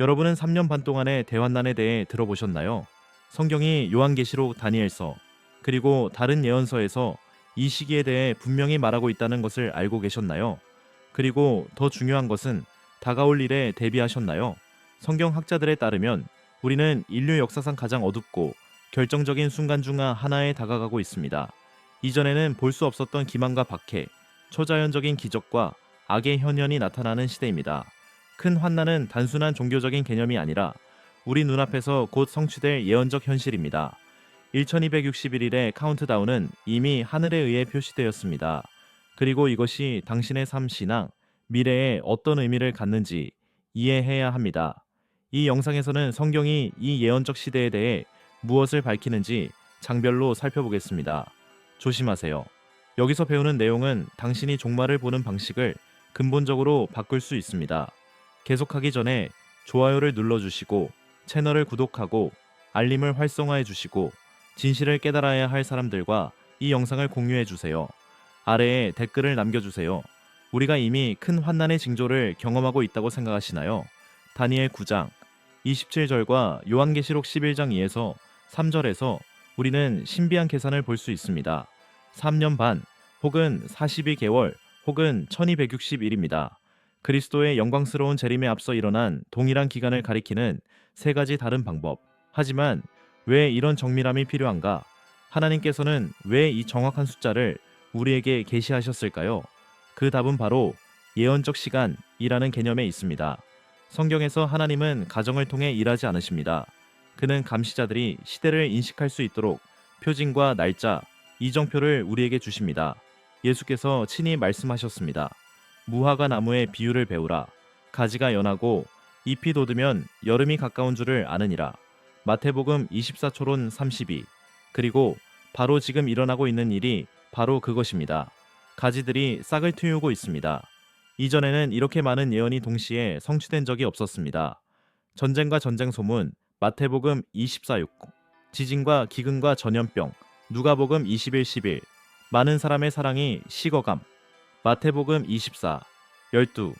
여러분은 3년 반 동안의 대환난에 대해 들어보셨나요? 성경이 요한계시록 다니엘서 그리고 다른 예언서에서 이 시기에 대해 분명히 말하고 있다는 것을 알고 계셨나요? 그리고 더 중요한 것은 다가올 일에 대비하셨나요? 성경 학자들에 따르면 우리는 인류 역사상 가장 어둡고 결정적인 순간 중 하나에 다가가고 있습니다. 이전에는 볼 수 없었던 기만과 박해, 초자연적인 기적과 악의 현현이 나타나는 시대입니다. 큰 환난은 단순한 종교적인 개념이 아니라 우리 눈앞에서 곧 성취될 예언적 현실입니다. 1261일의 카운트다운은 이미 하늘에 의해 표시되었습니다. 그리고 이것이 당신의 삶 신앙, 미래에 어떤 의미를 갖는지 이해해야 합니다. 이 영상에서는 성경이 이 예언적 시대에 대해 무엇을 밝히는지 장별로 살펴보겠습니다. 조심하세요. 여기서 배우는 내용은 당신이 종말을 보는 방식을 근본적으로 바꿀 수 있습니다. 계속하기 전에 좋아요를 눌러주시고 채널을 구독하고 알림을 활성화해 주시고 진실을 깨달아야 할 사람들과 이 영상을 공유해 주세요. 아래에 댓글을 남겨주세요. 우리가 이미 큰 환난의 징조를 경험하고 있다고 생각하시나요? 다니엘 9장 27절과 요한계시록 11장 2에서 3절에서 우리는 신비한 계산을 볼 수 있습니다. 3년 반 혹은 42개월 혹은 1260일입니다. 그리스도의 영광스러운 재림에 앞서 일어난 동일한 기간을 가리키는 세 가지 다른 방법. 하지만 왜 이런 정밀함이 필요한가? 하나님께서는 왜 이 정확한 숫자를 우리에게 계시하셨을까요? 그 답은 바로 예언적 시간이라는 개념에 있습니다. 성경에서 하나님은 가정을 통해 일하지 않으십니다. 그는 감시자들이 시대를 인식할 수 있도록 표징과 날짜, 이정표를 우리에게 주십니다. 예수께서 친히 말씀하셨습니다. 무화과 나무의 비유를 배우라. 가지가 연하고 잎이 돋으면 여름이 가까운 줄을 아느니라. 마태복음 24초론 32. 그리고 바로 지금 일어나고 있는 일이 바로 그것입니다. 가지들이 싹을 틔우고 있습니다. 이전에는 이렇게 많은 예언이 동시에 성취된 적이 없었습니다. 전쟁과 전쟁 소문, 마태복음 24.6, 지진과 기근과 전염병, 누가복음 21.11, 많은 사람의 사랑이 식어감, 마태복음 24, 12,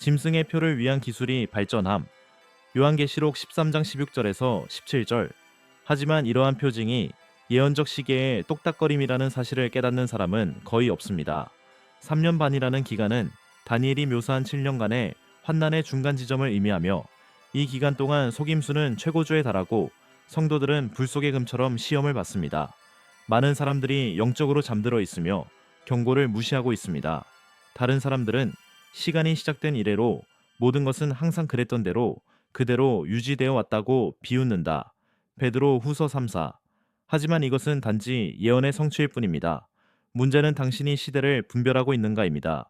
짐승의 표를 위한 기술이 발전함, 요한계시록 13장 16절에서 17절. 하지만 이러한 표징이 예언적 시계의 똑딱거림이라는 사실을 깨닫는 사람은 거의 없습니다. 3년 반이라는 기간은 다니엘이 묘사한 7년간의 환난의 중간 지점을 의미하며 이 기간 동안 속임수는 최고조에 달하고 성도들은 불속의 금처럼 시험을 받습니다. 많은 사람들이 영적으로 잠들어 있으며 경고를 무시하고 있습니다. 다른 사람들은 시간이 시작된 이래로 모든 것은 항상 그랬던 대로 그대로 유지되어 왔다고 비웃는다. 베드로 후서 3사. 하지만 이것은 단지 예언의 성취일 뿐입니다. 문제는 당신이 시대를 분별하고 있는가입니다.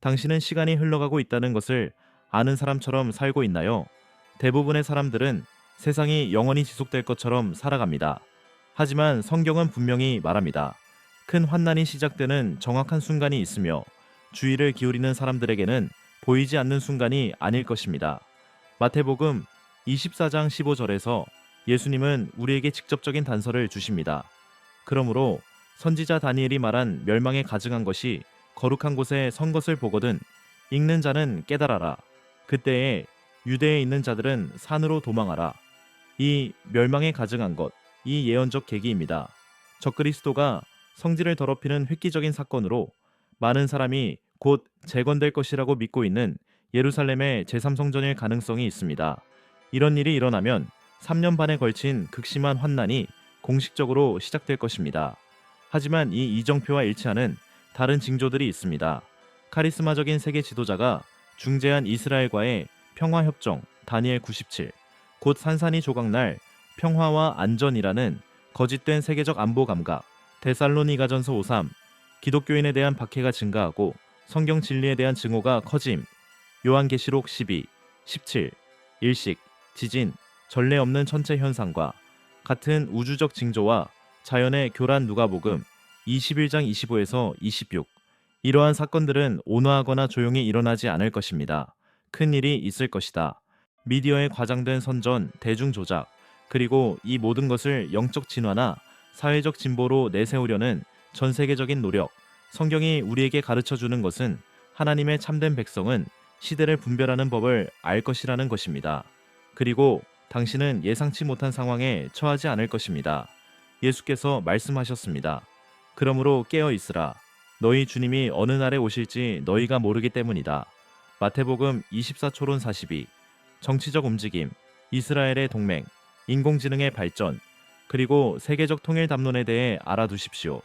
당신은 시간이 흘러가고 있다는 것을 아는 사람처럼 살고 있나요? 대부분의 사람들은 세상이 영원히 지속될 것처럼 살아갑니다. 하지만 성경은 분명히 말합니다. 큰 환난이 시작되는 정확한 순간이 있으며 주의를 기울이는 사람들에게는 보이지 않는 순간이 아닐 것입니다. 마태복음 24장 15절에서 예수님은 우리에게 직접적인 단서를 주십니다. 그러므로 선지자 다니엘이 말한 멸망에 가증한 것이 거룩한 곳에 선 것을 보거든 읽는 자는 깨달아라. 그때에 유대에 있는 자들은 산으로 도망하라. 이 멸망에 가증한 것, 이 예언적 계기입니다. 적그리스도가 성질을 더럽히는 획기적인 사건으로 많은 사람이 곧 재건될 것이라고 믿고 있는 예루살렘의 제3성전일 가능성이 있습니다. 이런 일이 일어나면 3년 반에 걸친 극심한 환난이 공식적으로 시작될 것입니다. 하지만 이 이정표와 일치하는 다른 징조들이 있습니다. 카리스마적인 세계 지도자가 중재한 이스라엘과의 평화협정 다니엘 97, 곧 산산이 조각날 평화와 안전이라는 거짓된 세계적 안보 감각 데살로니가전서 53, 기독교인에 대한 박해가 증가하고 성경 진리에 대한 증오가 커짐 요한계시록 12, 17, 일식, 지진, 전례 없는 천체 현상과 같은 우주적 징조와 자연의 교란 누가복음 21장 25에서 26 이러한 사건들은 온화하거나 조용히 일어나지 않을 것입니다. 큰 일이 있을 것이다. 미디어에 과장된 선전, 대중 조작, 그리고 이 모든 것을 영적 진화나 사회적 진보로 내세우려는 전 세계적인 노력, 성경이 우리에게 가르쳐 주는 것은 하나님의 참된 백성은 시대를 분별하는 법을 알 것이라는 것입니다. 그리고 당신은 예상치 못한 상황에 처하지 않을 것입니다. 예수께서 말씀하셨습니다. 그러므로 깨어 있으라. 너희 주님이 어느 날에 오실지 너희가 모르기 때문이다. 마태복음 24초론 42. 정치적 움직임, 이스라엘의 동맹, 인공지능의 발전, 그리고 세계적 통일 담론에 대해 알아두십시오.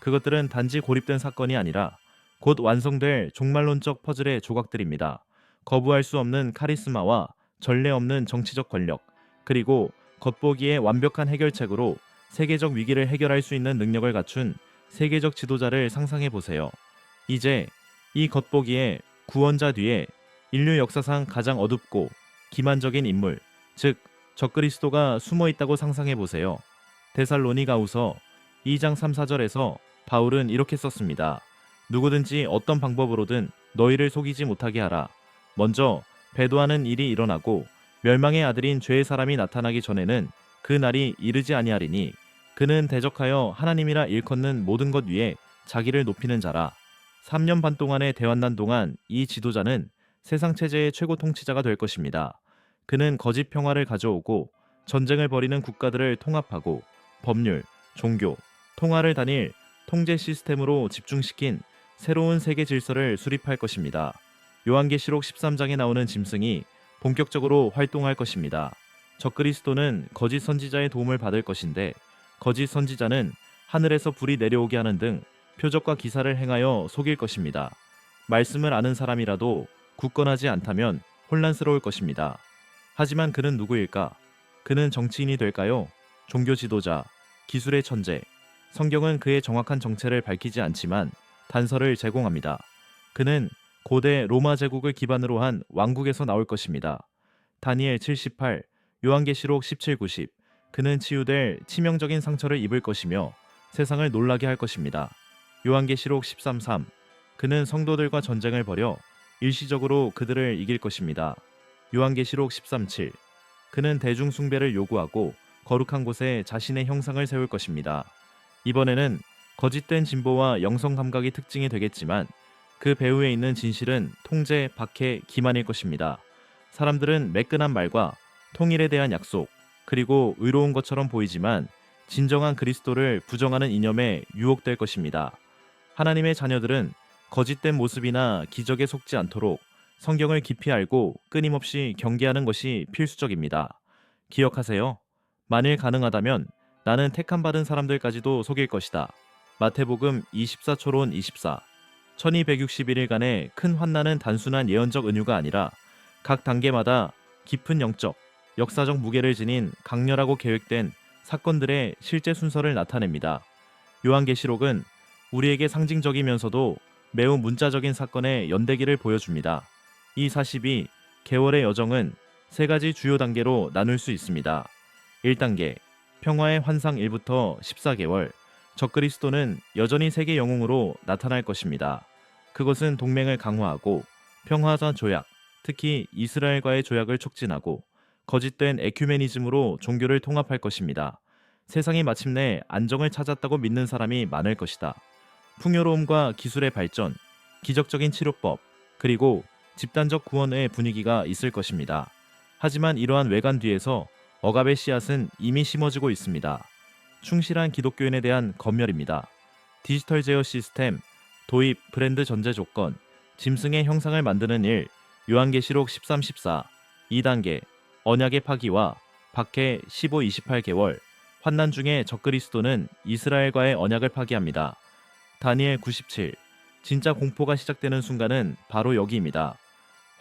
그것들은 단지 고립된 사건이 아니라 곧 완성될 종말론적 퍼즐의 조각들입니다. 거부할 수 없는 카리스마와 전례 없는 정치적 권력, 그리고 겉보기에 완벽한 해결책으로 세계적 위기를 해결할 수 있는 능력을 갖춘 세계적 지도자를 상상해 보세요. 이제 이 겉보기에 구원자 뒤에 인류 역사상 가장 어둡고 기만적인 인물, 즉 적그리스도가 숨어 있다고 상상해 보세요. 데살로니가우서 2장 3, 4절에서 바울은 이렇게 썼습니다. 누구든지 어떤 방법으로든 너희를 속이지 못하게 하라. 먼저 배도하는 일이 일어나고 멸망의 아들인 죄의 사람이 나타나기 전에는 그 날이 이르지 아니하리니 그는 대적하여 하나님이라 일컫는 모든 것 위에 자기를 높이는 자라. 3년 반 동안의 대환난 동안 이 지도자는 세상 체제의 최고 통치자가 될 것입니다. 그는 거짓 평화를 가져오고 전쟁을 벌이는 국가들을 통합하고 법률, 종교, 통화를 단일 통제 시스템으로 집중시킨 새로운 세계 질서를 수립할 것입니다. 요한계시록 13장에 나오는 짐승이 본격적으로 활동할 것입니다. 적그리스도는 거짓 선지자의 도움을 받을 것인데 거짓 선지자는 하늘에서 불이 내려오게 하는 등 표적과 기사를 행하여 속일 것입니다. 말씀을 아는 사람이라도 굳건하지 않다면 혼란스러울 것입니다. 하지만 그는 누구일까? 그는 정치인이 될까요? 종교 지도자, 기술의 천재. 성경은 그의 정확한 정체를 밝히지 않지만 단서를 제공합니다. 그는 고대 로마 제국을 기반으로 한 왕국에서 나올 것입니다. 다니엘 78, 요한계시록 17, 90. 그는 치유될 치명적인 상처를 입을 것이며 세상을 놀라게 할 것입니다. 요한계시록 13, 3. 그는 성도들과 전쟁을 벌여 일시적으로 그들을 이길 것입니다. 요한계시록 13, 7. 그는 대중 숭배를 요구하고 거룩한 곳에 자신의 형상을 세울 것입니다. 이번에는 거짓된 진보와 영성 감각이 특징이 되겠지만 그 배후에 있는 진실은 통제, 박해, 기만일 것입니다. 사람들은 매끈한 말과 통일에 대한 약속, 그리고 의로운 것처럼 보이지만 진정한 그리스도를 부정하는 이념에 유혹될 것입니다. 하나님의 자녀들은 거짓된 모습이나 기적에 속지 않도록 성경을 깊이 알고 끊임없이 경계하는 것이 필수적입니다. 기억하세요. 만일 가능하다면 나는 택함 받은 사람들까지도 속일 것이다. 마태복음 24초론 24. 1261일간의 큰 환난은 단순한 예언적 은유가 아니라 각 단계마다 깊은 영적, 역사적 무게를 지닌 강렬하고 계획된 사건들의 실제 순서를 나타냅니다. 요한계시록은 우리에게 상징적이면서도 매우 문자적인 사건의 연대기를 보여줍니다. 이 42 개월의 여정은 세 가지 주요 단계로 나눌 수 있습니다. 1단계 평화의 환상 1부터 14개월 적그리스도는 여전히 세계 영웅으로 나타날 것입니다. 그것은 동맹을 강화하고 평화자 조약, 특히 이스라엘과의 조약을 촉진하고 거짓된 에큐메니즘으로 종교를 통합할 것입니다. 세상이 마침내 안정을 찾았다고 믿는 사람이 많을 것이다. 풍요로움과 기술의 발전, 기적적인 치료법, 그리고 집단적 구원의 분위기가 있을 것입니다. 하지만 이러한 외관 뒤에서 억압의 씨앗은 이미 심어지고 있습니다. 충실한 기독교인에 대한 검열입니다. 디지털 제어 시스템, 도입, 브랜드 전제 조건, 짐승의 형상을 만드는 일, 요한계시록 13, 14, 2단계, 언약의 파기와 박해 15, 28개월, 환난 중에 적그리스도는 이스라엘과의 언약을 파기합니다. 다니엘 97, 진짜 공포가 시작되는 순간은 바로 여기입니다.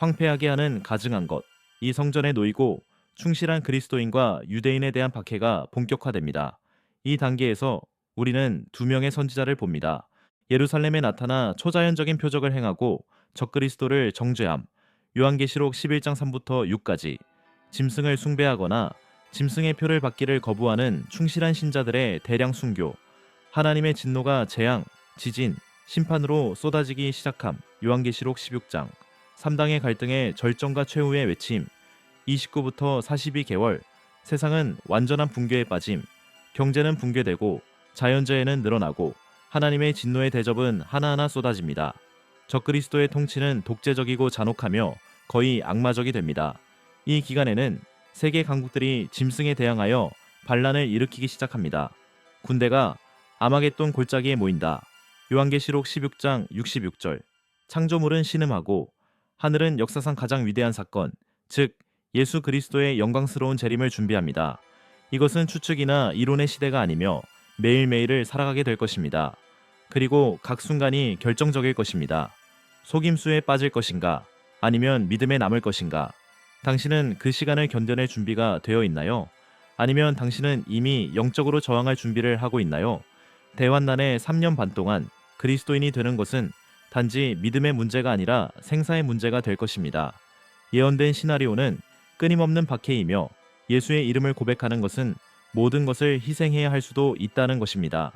황폐하게 하는 가증한 것, 이 성전에 놓이고 충실한 그리스도인과 유대인에 대한 박해가 본격화됩니다. 이 단계에서 우리는 두 명의 선지자를 봅니다. 예루살렘에 나타나 초자연적인 표적을 행하고 적그리스도를 정죄함. 요한계시록 11장 3부터 6까지 짐승을 숭배하거나 짐승의 표를 받기를 거부하는 충실한 신자들의 대량 순교. 하나님의 진노가 재앙, 지진, 심판으로 쏟아지기 시작함. 요한계시록 16장. 3당의 갈등의 절정과 최후의 외침. 29부터 42개월. 세상은 완전한 붕괴에 빠짐. 경제는 붕괴되고 자연재해는 늘어나고 하나님의 진노의 대접은 하나하나 쏟아집니다. 적그리스도의 통치는 독재적이고 잔혹하며 거의 악마적이 됩니다. 이 기간에는 세계 강국들이 짐승에 대항하여 반란을 일으키기 시작합니다. 군대가 아마겟돈 골짜기에 모인다. 요한계시록 16장 66절. 창조물은 신음하고 하늘은 역사상 가장 위대한 사건, 즉 예수 그리스도의 영광스러운 재림을 준비합니다. 이것은 추측이나 이론의 시대가 아니며 매일매일을 살아가게 될 것입니다. 그리고 각 순간이 결정적일 것입니다. 속임수에 빠질 것인가 아니면 믿음에 남을 것인가 당신은 그 시간을 견뎌낼 준비가 되어 있나요? 아니면 당신은 이미 영적으로 저항할 준비를 하고 있나요? 대환난의 3년 반 동안 그리스도인이 되는 것은 단지 믿음의 문제가 아니라 생사의 문제가 될 것입니다. 예언된 시나리오는 끊임없는 박해이며 예수의 이름을 고백하는 것은 모든 것을 희생해야 할 수도 있다는 것입니다.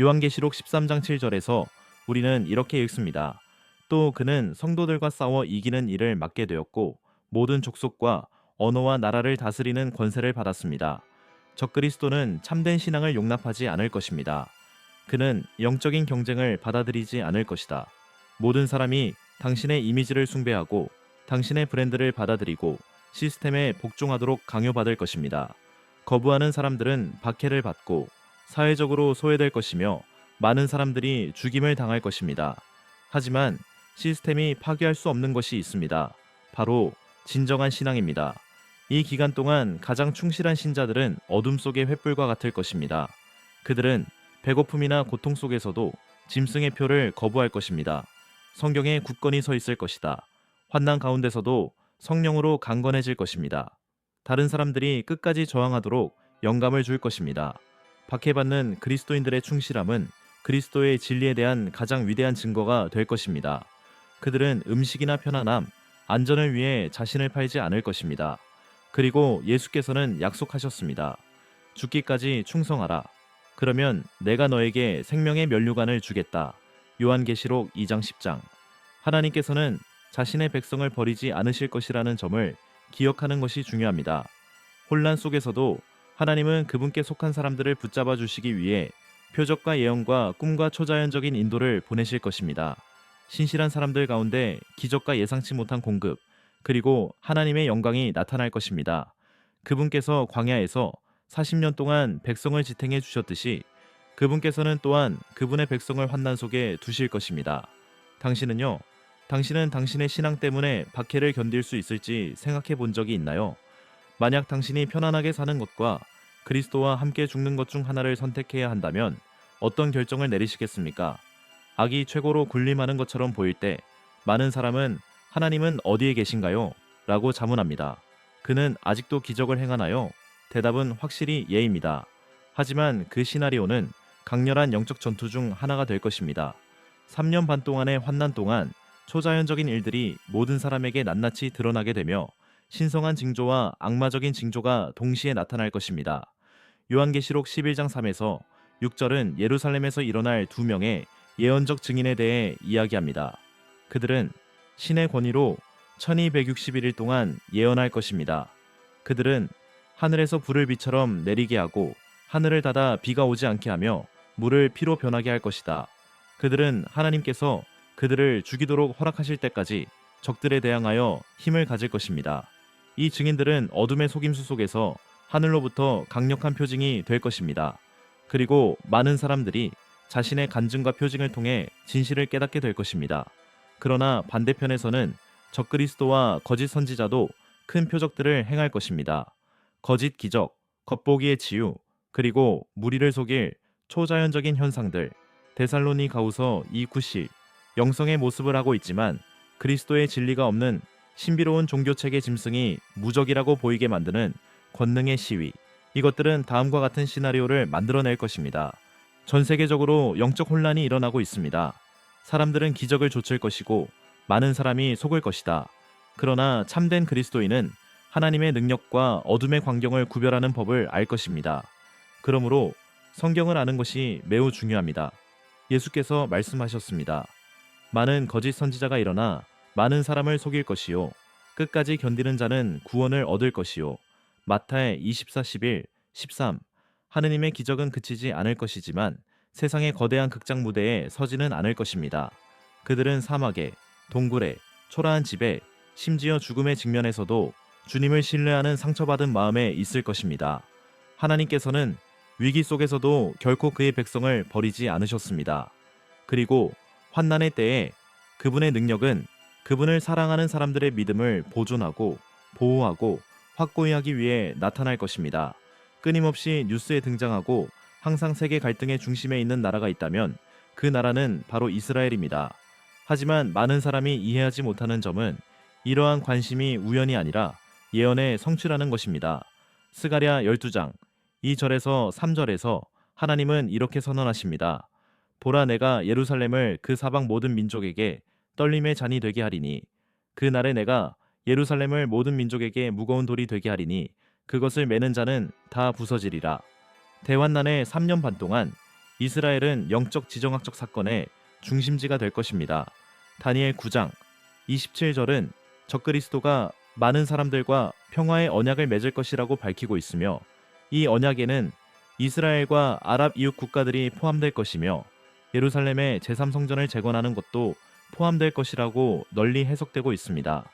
요한계시록 13장 7절에서 우리는 이렇게 읽습니다. 또 그는 성도들과 싸워 이기는 일을 맡게 되었고 모든 족속과 언어와 나라를 다스리는 권세를 받았습니다. 적그리스도는 참된 신앙을 용납하지 않을 것입니다. 그는 영적인 경쟁을 받아들이지 않을 것이다. 모든 사람이 당신의 이미지를 숭배하고 당신의 브랜드를 받아들이고 시스템에 복종하도록 강요받을 것입니다. 거부하는 사람들은 박해를 받고 사회적으로 소외될 것이며 많은 사람들이 죽임을 당할 것입니다. 하지만 시스템이 파괴할 수 없는 것이 있습니다. 바로 진정한 신앙입니다. 이 기간 동안 가장 충실한 신자들은 어둠 속의 횃불과 같을 것입니다. 그들은 배고픔이나 고통 속에서도 짐승의 표를 거부할 것입니다. 성경에 굳건히 서 있을 것이다. 환난 가운데서도 성령으로 강건해질 것입니다. 다른 사람들이 끝까지 저항하도록 영감을 줄 것입니다. 박해받는 그리스도인들의 충실함은 그리스도의 진리에 대한 가장 위대한 증거가 될 것입니다. 그들은 음식이나 편안함, 안전을 위해 자신을 팔지 않을 것입니다. 그리고 예수께서는 약속하셨습니다. 죽기까지 충성하라. 그러면 내가 너에게 생명의 면류관을 주겠다. 요한계시록 2장 10장. 하나님께서는 자신의 백성을 버리지 않으실 것이라는 점을 기억하는 것이 중요합니다. 혼란 속에서도 하나님은 그분께 속한 사람들을 붙잡아 주시기 위해 표적과 예언과 꿈과 초자연적인 인도를 보내실 것입니다. 신실한 사람들 가운데 기적과 예상치 못한 공급, 그리고 하나님의 영광이 나타날 것입니다. 그분께서 광야에서 40년 동안 백성을 지탱해 주셨듯이 그분께서는 또한 그분의 백성을 환난 속에 두실 것입니다. 당신은요, 당신은 당신의 신앙 때문에 박해를 견딜 수 있을지 생각해 본 적이 있나요? 만약 당신이 편안하게 사는 것과 그리스도와 함께 죽는 것 중 하나를 선택해야 한다면 어떤 결정을 내리시겠습니까? 악이 최고로 군림하는 것처럼 보일 때 많은 사람은 하나님은 어디에 계신가요? 라고 자문합니다. 그는 아직도 기적을 행하나요? 대답은 확실히 예입니다. 하지만 그 시나리오는 강렬한 영적 전투 중 하나가 될 것입니다. 3년 반 동안의 환난 동안 초자연적인 일들이 모든 사람에게 낱낱이 드러나게 되며 신성한 징조와 악마적인 징조가 동시에 나타날 것입니다. 요한계시록 11장 3에서 6절은 예루살렘에서 일어날 두 명의 예언적 증인에 대해 이야기합니다. 그들은 신의 권위로 1261일 동안 예언할 것입니다. 그들은 하늘에서 불을 비처럼 내리게 하고 하늘을 닫아 비가 오지 않게 하며 물을 피로 변하게 할 것이다. 그들은 하나님께서 그들을 죽이도록 허락하실 때까지 적들에 대항하여 힘을 가질 것입니다. 이 증인들은 어둠의 속임수 속에서 하늘로부터 강력한 표징이 될 것입니다. 그리고 많은 사람들이 자신의 간증과 표징을 통해 진실을 깨닫게 될 것입니다. 그러나 반대편에서는 적그리스도와 거짓 선지자도 큰 표적들을 행할 것입니다. 거짓 기적, 겉보기의 치유, 그리고 무리를 속일 초자연적인 현상들, 데살로니 가우서 이구시 영성의 모습을 하고 있지만 그리스도의 진리가 없는 신비로운 종교체계 짐승이 무적이라고 보이게 만드는 권능의 시위. 이것들은 다음과 같은 시나리오를 만들어낼 것입니다. 전 세계적으로 영적 혼란이 일어나고 있습니다. 사람들은 기적을 좇을 것이고 많은 사람이 속을 것이다. 그러나 참된 그리스도인은 하나님의 능력과 어둠의 광경을 구별하는 법을 알 것입니다. 그러므로 성경을 아는 것이 매우 중요합니다. 예수께서 말씀하셨습니다. 많은 거짓 선지자가 일어나 많은 사람을 속일 것이요. 끝까지 견디는 자는 구원을 얻을 것이요. 마타의 24, 11, 13. 하느님의 기적은 그치지 않을 것이지만 세상의 거대한 극장 무대에 서지는 않을 것입니다. 그들은 사막에, 동굴에, 초라한 집에, 심지어 죽음의 직면에서도 주님을 신뢰하는 상처받은 마음에 있을 것입니다. 하나님께서는 위기 속에서도 결코 그의 백성을 버리지 않으셨습니다. 그리고 환난의 때에 그분의 능력은 그분을 사랑하는 사람들의 믿음을 보존하고 보호하고 확고히 하기 위해 나타날 것입니다. 끊임없이 뉴스에 등장하고 항상 세계 갈등의 중심에 있는 나라가 있다면 그 나라는 바로 이스라엘입니다. 하지만 많은 사람이 이해하지 못하는 점은 이러한 관심이 우연이 아니라 예언의 성취라는 것입니다. 스가랴 12장 2절에서 3절에서 하나님은 이렇게 선언하십니다. 보라 내가 예루살렘을 그 사방 모든 민족에게 떨림의 잔이 되게 하리니 그 날에 내가 예루살렘을 모든 민족에게 무거운 돌이 되게 하리니 그것을 매는 자는 다 부서지리라. 대환난의 3년 반 동안 이스라엘은 영적 지정학적 사건의 중심지가 될 것입니다. 다니엘 9장 27절은 적그리스도가 많은 사람들과 평화의 언약을 맺을 것이라고 밝히고 있으며 이 언약에는 이스라엘과 아랍 이웃 국가들이 포함될 것이며 예루살렘의 제3성전을 재건하는 것도 포함될 것이라고 널리 해석되고 있습니다.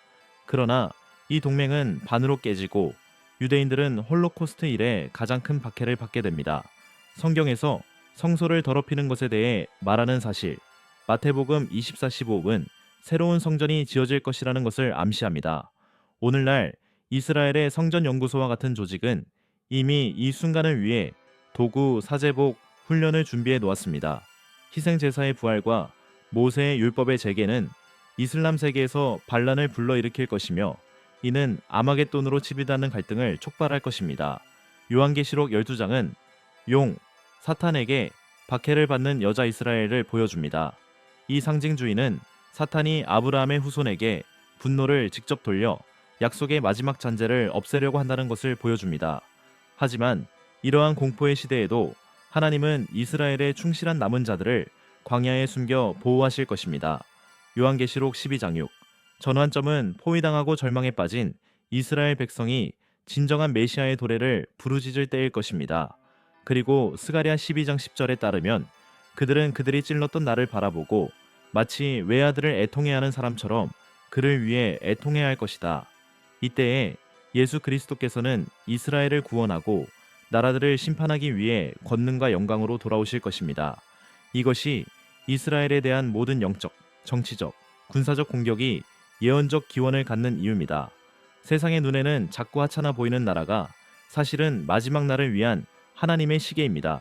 그러나 이 동맹은 반으로 깨지고 유대인들은 홀로코스트 이래 가장 큰 박해를 받게 됩니다. 성경에서 성소를 더럽히는 것에 대해 말하는 사실 마태복음 24:15은 새로운 성전이 지어질 것이라는 것을 암시합니다. 오늘날 이스라엘의 성전 연구소와 같은 조직은 이미 이 순간을 위해 도구, 사제복, 훈련을 준비해 놓았습니다. 희생 제사의 부활과 모세의 율법의 재개는 이슬람 세계에서 반란을 불러일으킬 것이며 이는 아마겟돈으로 치비다는 갈등을 촉발할 것입니다. 요한계시록 12장은 용, 사탄에게 박해를 받는 여자 이스라엘을 보여줍니다. 이 상징주의는 사탄이 아브라함의 후손에게 분노를 직접 돌려 약속의 마지막 잔재를 없애려고 한다는 것을 보여줍니다. 하지만 이러한 공포의 시대에도 하나님은 이스라엘의 충실한 남은 자들을 광야에 숨겨 보호하실 것입니다. 요한계시록 12장 6 전환점은 포위당하고 절망에 빠진 이스라엘 백성이 진정한 메시아의 도래를 부르짖을 때일 것입니다. 그리고 스가랴 12장 10절에 따르면 그들은 그들이 찔렀던 나를 바라보고 마치 외아들을 애통해 하는 사람처럼 그를 위해 애통해 할 것이다. 이때에 예수 그리스도께서는 이스라엘을 구원하고 나라들을 심판하기 위해 권능과 영광으로 돌아오실 것입니다. 이것이 이스라엘에 대한 모든 영적, 정치적, 군사적 공격이 예언적 기원을 갖는 이유입니다. 세상의 눈에는 작고 하찮아 보이는 나라가 사실은 마지막 날을 위한 하나님의 시계입니다.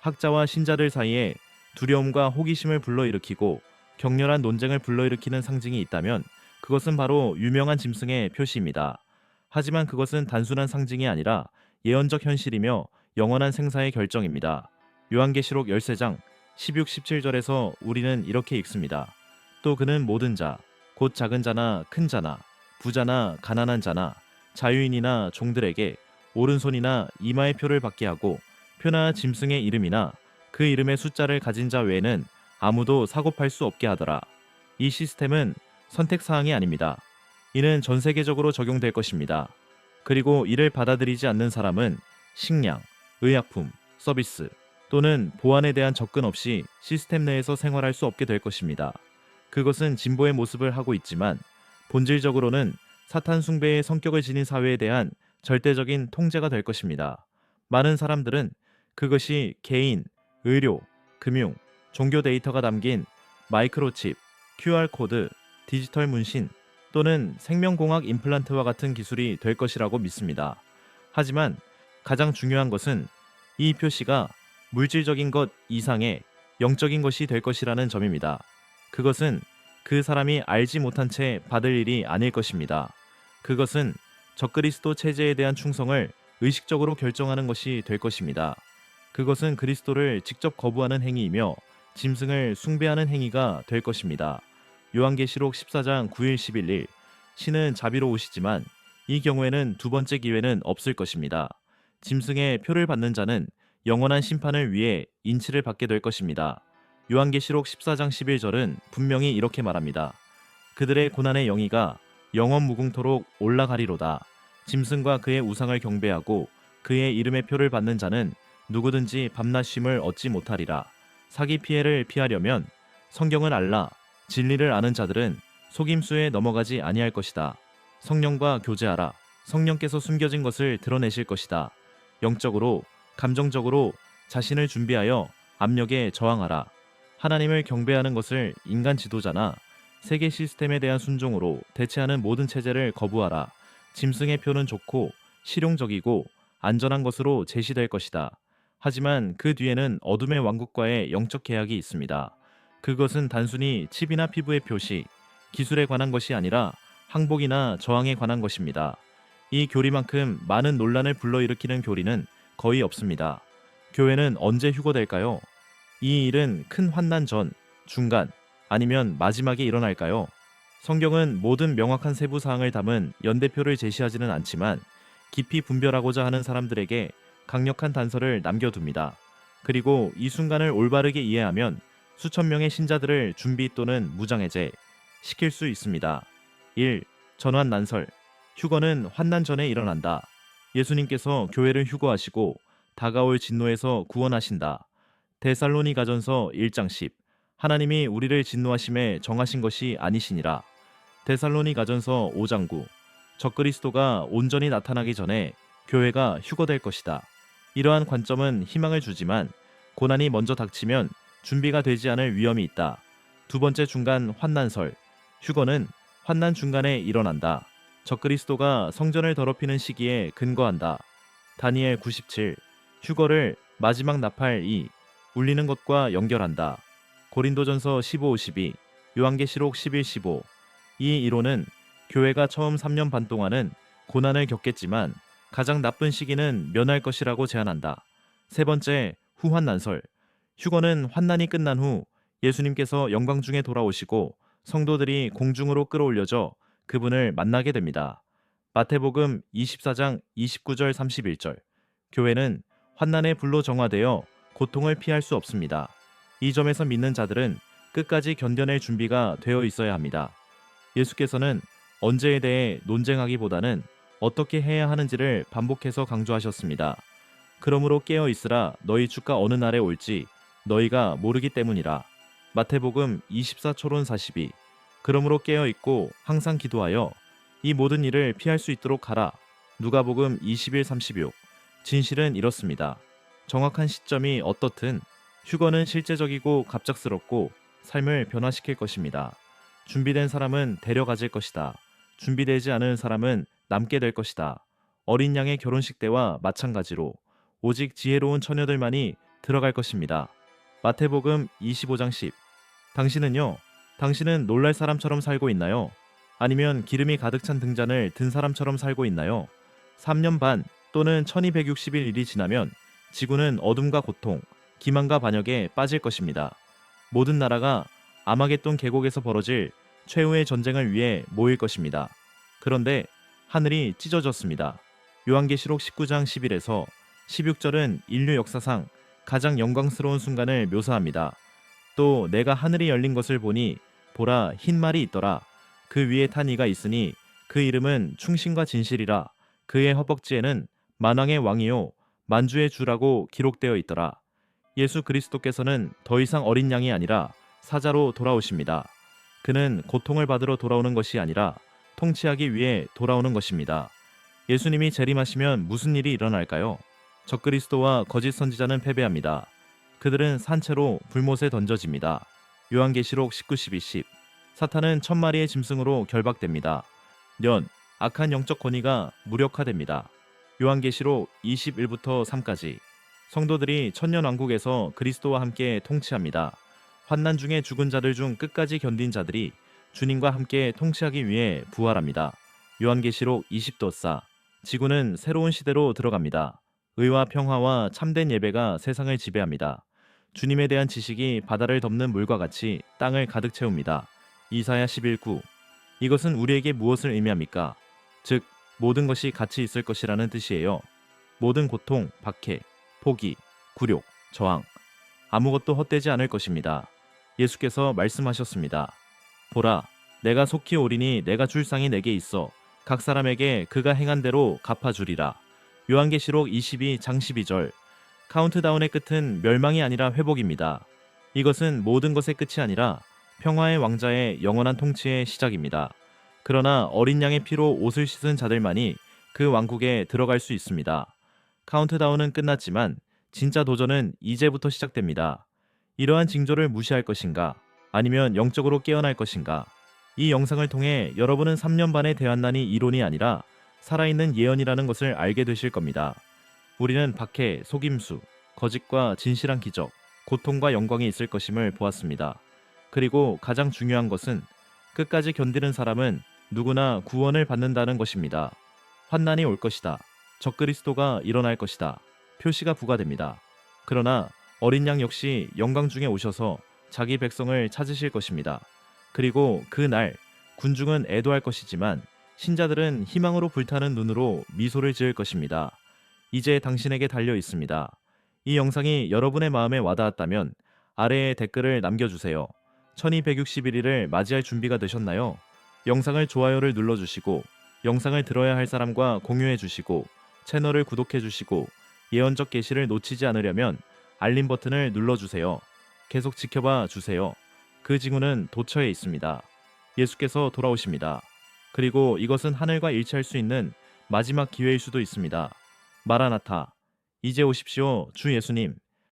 학자와 신자들 사이에 두려움과 호기심을 불러일으키고 격렬한 논쟁을 불러일으키는 상징이 있다면 그것은 바로 유명한 짐승의 표시입니다. 하지만 그것은 단순한 상징이 아니라 예언적 현실이며 영원한 생사의 결정입니다. 요한계시록 13장 16, 17절에서 우리는 이렇게 읽습니다. 또 그는 모든 자, 곧 작은 자나 큰 자나 부자나 가난한 자나 자유인이나 종들에게 오른손이나 이마의 표를 받게 하고 표나 짐승의 이름이나 그 이름의 숫자를 가진 자 외에는 아무도 사고 팔 수 없게 하더라. 이 시스템은 선택 사항이 아닙니다. 이는 전 세계적으로 적용될 것입니다. 그리고 이를 받아들이지 않는 사람은 식량, 의약품, 서비스 또는 보안에 대한 접근 없이 시스템 내에서 생활할 수 없게 될 것입니다. 그것은 진보의 모습을 하고 있지만 본질적으로는 사탄 숭배의 성격을 지닌 사회에 대한 절대적인 통제가 될 것입니다. 많은 사람들은 그것이 개인, 의료, 금융, 종교 데이터가 담긴 마이크로칩, QR코드, 디지털 문신 또는 생명공학 임플란트와 같은 기술이 될 것이라고 믿습니다. 하지만 가장 중요한 것은 이 표시가 물질적인 것 이상의 영적인 것이 될 것이라는 점입니다. 그것은 그 사람이 알지 못한 채 받을 일이 아닐 것입니다. 그것은 적그리스도 체제에 대한 충성을 의식적으로 결정하는 것이 될 것입니다. 그것은 그리스도를 직접 거부하는 행위이며 짐승을 숭배하는 행위가 될 것입니다. 요한계시록 14장 9일 11일 신은 자비로우시지만 이 경우에는 두 번째 기회는 없을 것입니다. 짐승의 표를 받는 자는 영원한 심판을 위해 인치를 받게 될 것입니다. 요한계시록 14장 11절은 분명히 이렇게 말합니다. 그들의 고난의 영이가 영원 무궁토록 올라가리로다. 짐승과 그의 우상을 경배하고 그의 이름의 표를 받는 자는 누구든지 밤낮 쉼을 얻지 못하리라. 사기 피해를 피하려면 성경을 알라 진리를 아는 자들은 속임수에 넘어가지 아니할 것이다. 성령과 교제하라. 성령께서 숨겨진 것을 드러내실 것이다. 영적으로, 감정적으로 자신을 준비하여 압력에 저항하라. 하나님을 경배하는 것을 인간 지도자나 세계 시스템에 대한 순종으로 대체하는 모든 체제를 거부하라. 짐승의 표는 좋고 실용적이고 안전한 것으로 제시될 것이다. 하지만 그 뒤에는 어둠의 왕국과의 영적 계약이 있습니다. 그것은 단순히 칩이나 피부의 표시, 기술에 관한 것이 아니라 항복이나 저항에 관한 것입니다. 이 교리만큼 많은 논란을 불러일으키는 교리는 거의 없습니다. 교회는 언제 휴거될까요? 이 일은 큰 환난 전, 중간, 아니면 마지막에 일어날까요? 성경은 모든 명확한 세부 사항을 담은 연대표를 제시하지는 않지만 깊이 분별하고자 하는 사람들에게 강력한 단서를 남겨둡니다. 그리고 이 순간을 올바르게 이해하면 수천 명의 신자들을 준비 또는 무장해제 시킬 수 있습니다. 1. 전환 난설. 휴거는 환난 전에 일어난다. 예수님께서 교회를 휴거하시고 다가올 진노에서 구원하신다. 데살로니 가전서 1장 10. 하나님이 우리를 진노하심에 정하신 것이 아니시니라. 데살로니 가전서 5장 9. 적그리스도가 온전히 나타나기 전에 교회가 휴거될 것이다. 이러한 관점은 희망을 주지만 고난이 먼저 닥치면 준비가 되지 않을 위험이 있다. 두 번째 중간 환난설. 휴거는 환난 중간에 일어난다. 적그리스도가 성전을 더럽히는 시기에 근거한다. 다니엘 97. 휴거를 마지막 나팔 2. 울리는 것과 연결한다. 고린도전서 15, 12. 요한계시록 11, 15. 이 이론은 교회가 처음 3년 반 동안은 고난을 겪겠지만 가장 나쁜 시기는 면할 것이라고 제안한다. 세 번째, 후환 난설. 휴거는 환난이 끝난 후 예수님께서 영광 중에 돌아오시고 성도들이 공중으로 끌어올려져 그분을 만나게 됩니다. 마태복음 24장 29절 31절. 교회는 환난의 불로 정화되어 고통을 피할 수 없습니다. 이 점에서 믿는 자들은 끝까지 견뎌낼 준비가 되어 있어야 합니다. 예수께서는 언제에 대해 논쟁하기보다는 어떻게 해야 하는지를 반복해서 강조하셨습니다. 그러므로 깨어 있으라 너희 주가 어느 날에 올지 너희가 모르기 때문이라. 마태복음 24초론 42. 그러므로 깨어 있고 항상 기도하여 이 모든 일을 피할 수 있도록 하라. 누가복음 21, 36. 진실은 이렇습니다. 정확한 시점이 어떻든 휴거는 실제적이고 갑작스럽고 삶을 변화시킬 것입니다. 준비된 사람은 데려가질 것이다. 준비되지 않은 사람은 남게 될 것이다. 어린 양의 결혼식 때와 마찬가지로 오직 지혜로운 처녀들만이 들어갈 것입니다. 마태복음 25장 10. 당신은요, 당신은 놀랄 사람처럼 살고 있나요? 아니면 기름이 가득 찬 등잔을 든 사람처럼 살고 있나요? 3년 반 또는 1260일 일이 지나면 지구는 어둠과 고통, 기만과 반역에 빠질 것입니다. 모든 나라가 아마겟돈 계곡에서 벌어질 최후의 전쟁을 위해 모일 것입니다. 그런데 하늘이 찢어졌습니다. 요한계시록 19장 10일에서 16절은 인류 역사상 가장 영광스러운 순간을 묘사합니다. 또 내가 하늘이 열린 것을 보니 보라 흰 말이 있더라. 그 위에 탄 이가 있으니 그 이름은 충신과 진실이라. 그의 허벅지에는 만왕의 왕이요 만주의 주라고 기록되어 있더라. 예수 그리스도께서는 더 이상 어린 양이 아니라 사자로 돌아오십니다. 그는 고통을 받으러 돌아오는 것이 아니라 통치하기 위해 돌아오는 것입니다. 예수님이 재림하시면 무슨 일이 일어날까요? 적그리스도와 거짓 선지자는 패배합니다. 그들은 산채로 불못에 던져집니다. 요한계시록 19, 12, 10 사탄은 천 마리의 짐승으로 결박됩니다. 년, 악한 영적 권위가 무력화됩니다. 요한계시록 21부터 3까지 성도들이 천년 왕국에서 그리스도와 함께 통치합니다. 환난 중에 죽은 자들 중 끝까지 견딘 자들이 주님과 함께 통치하기 위해 부활합니다. 요한계시록 20도사 지구는 새로운 시대로 들어갑니다. 의와 평화와 참된 예배가 세상을 지배합니다. 주님에 대한 지식이 바다를 덮는 물과 같이 땅을 가득 채웁니다. 이사야 11구 이것은 우리에게 무엇을 의미합니까? 즉 모든 것이 같이 있을 것이라는 뜻이에요. 모든 고통, 박해, 포기, 굴욕, 저항 아무것도 헛되지 않을 것입니다. 예수께서 말씀하셨습니다. 보라, 내가 속히 오리니 내가 줄 상이 내게 있어 각 사람에게 그가 행한 대로 갚아주리라. 요한계시록 22장 12절. 카운트다운의 끝은 멸망이 아니라 회복입니다. 이것은 모든 것의 끝이 아니라 평화의 왕자의 영원한 통치의 시작입니다. 그러나 어린 양의 피로 옷을 씻은 자들만이 그 왕국에 들어갈 수 있습니다. 카운트다운은 끝났지만 진짜 도전은 이제부터 시작됩니다. 이러한 징조를 무시할 것인가? 아니면 영적으로 깨어날 것인가? 이 영상을 통해 여러분은 3년 반의 대환난이 이론이 아니라 살아있는 예언이라는 것을 알게 되실 겁니다. 우리는 박해, 속임수, 거짓과 진실한 기적, 고통과 영광이 있을 것임을 보았습니다. 그리고 가장 중요한 것은 끝까지 견디는 사람은 누구나 구원을 받는다는 것입니다. 환난이 올 것이다. 적그리스도가 일어날 것이다. 표시가 부과됩니다. 그러나 어린 양 역시 영광 중에 오셔서 자기 백성을 찾으실 것입니다. 그리고 그 날 군중은 애도할 것이지만 신자들은 희망으로 불타는 눈으로 미소를 지을 것입니다. 이제 당신에게 달려 있습니다. 이 영상이 여러분의 마음에 와닿았다면 아래에 댓글을 남겨주세요. 1261일을 맞이할 준비가 되셨나요? 영상을 좋아요를 눌러주시고 영상을 들어야 할 사람과 공유해 주시고 채널을 구독해 주시고 예언적 계시를 놓치지 않으려면 알림 버튼을 눌러주세요. 계속 지켜봐 주세요. 그 징후는 도처에 있습니다. 예수께서 돌아오십니다. 그리고 이것은 하늘과 일치할 수 있는 마지막 기회일 수도 있습니다. 마라나타. 이제 오십시오, 주 예수님.